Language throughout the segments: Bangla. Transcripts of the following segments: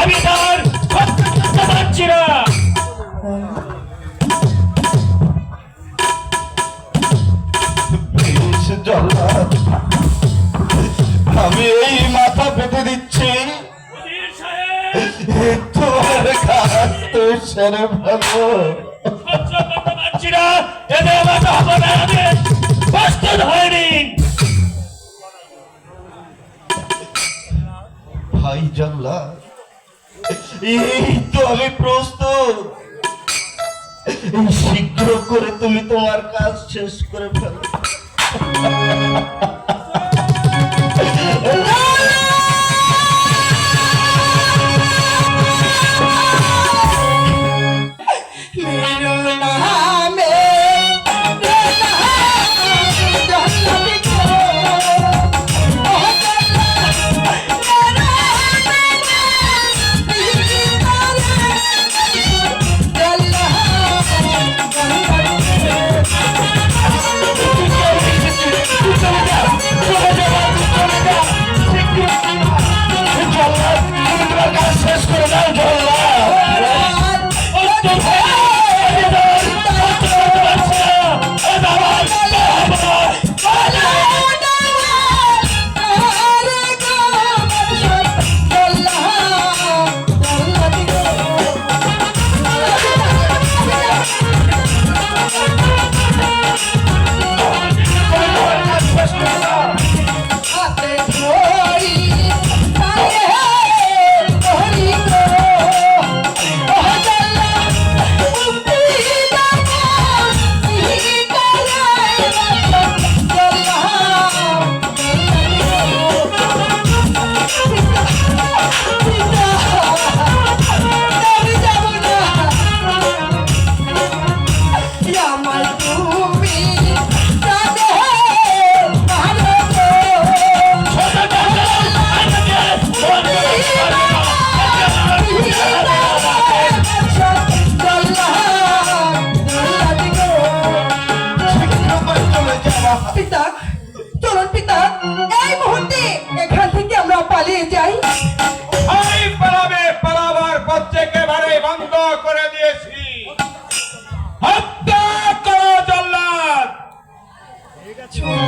আমি তার সত্য না। আমি এই মাথা পেতে দিচ্ছি। তোমার কাজ তো সেরে ভালো। না। এদের আমাকে হবে আদেশ প্রস্তুত হয়নি ভাই জল্লাদ এই তো আমি প্রস্তুত শীঘ্র করে তুমি তোমার কাজ শেষ করে ফেলো।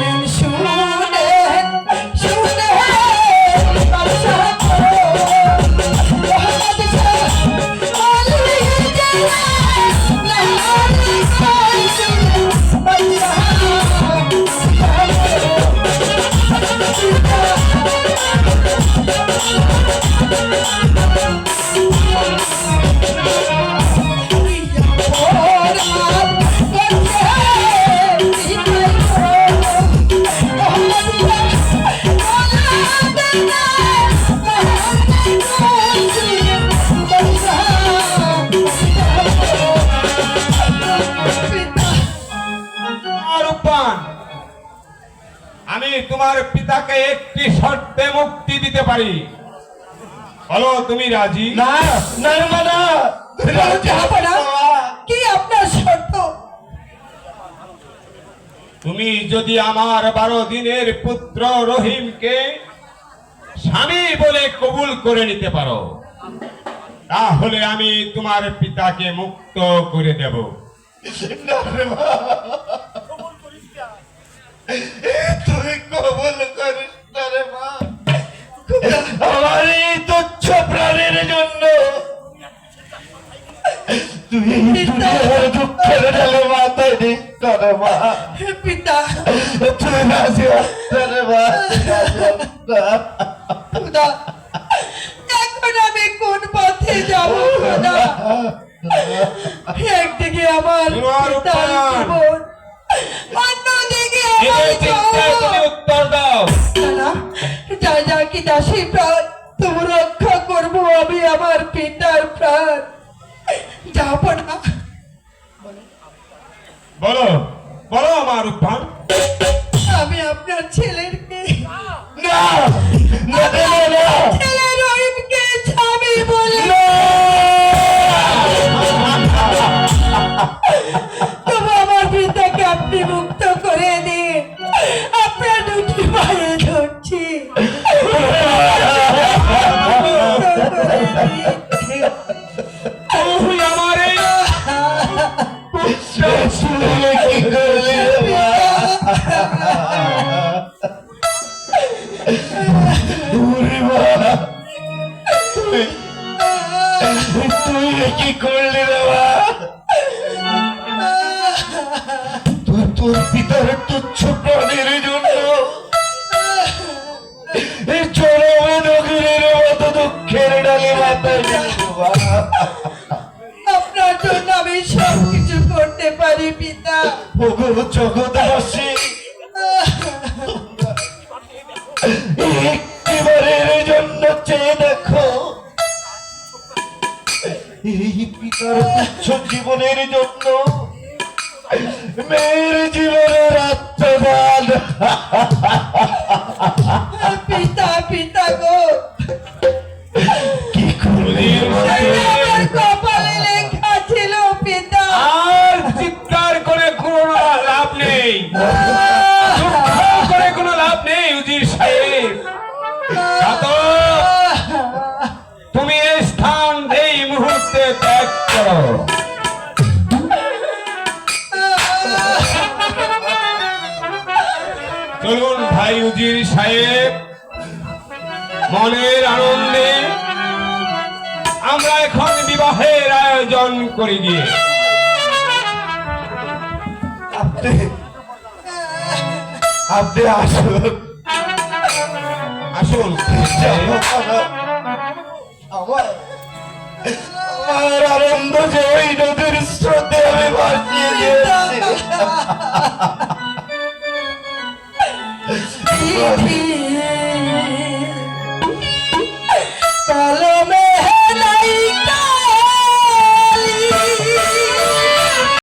শুনেন শুনেন তোমার পিতাকে একটি শর্তে মুক্তি দিতে পারি। বলো তুমি রাজি? না কি আপনার শর্ত? তুমি যদি আমার বারো দিনের পুত্র রহিমকে স্বামী বলে কবুল করে নিতে পারো তাহলে আমি তোমার পিতাকে মুক্ত করে দেব। তুই কবল করিস না রে মা আমার এই তুচ্ছ প্রাণের জন্য। তুই দুঃখের ঢালে মাথায় দিস না রে মা পিতা। তুই হস রে মা। খুদা এখন আমি কোন পথে যাব খুদা? একদিকে আমার পিতার জীবন এদের চিন্তায় তুমি উত্তর দাও। যা যা কি দাসী প্রাণ তুমি রক্ষা করব আমি আমার পিতার প্রাণ। যাব না। বলো বলো আমার উত্থান কি করলি রে তুই তোর পিতার তুচ্ছ প্রাণীর জন্য। চরমে নগরীর মতো দুঃখের ডালে মাথায় দিলি রে মা। আপনার জন্য আমি সব কিছু করতে পারি পিতা। ওগো জগৎবাসী এই পিতার তুচ্ছ জীবনের জন্য? মেয়ের জীবনের আত্মদান পিতা পিতা গো। ভাই সাহেব, মনের আনন্দে আমরা এখন বিবাহের আয়োজন করি গিয়ে। আপনি আপনি আসুন। আসুন। আমার আনন্দ যে ওই নদীর স্রোতে আমি ভাসিয়ে দিয়েছি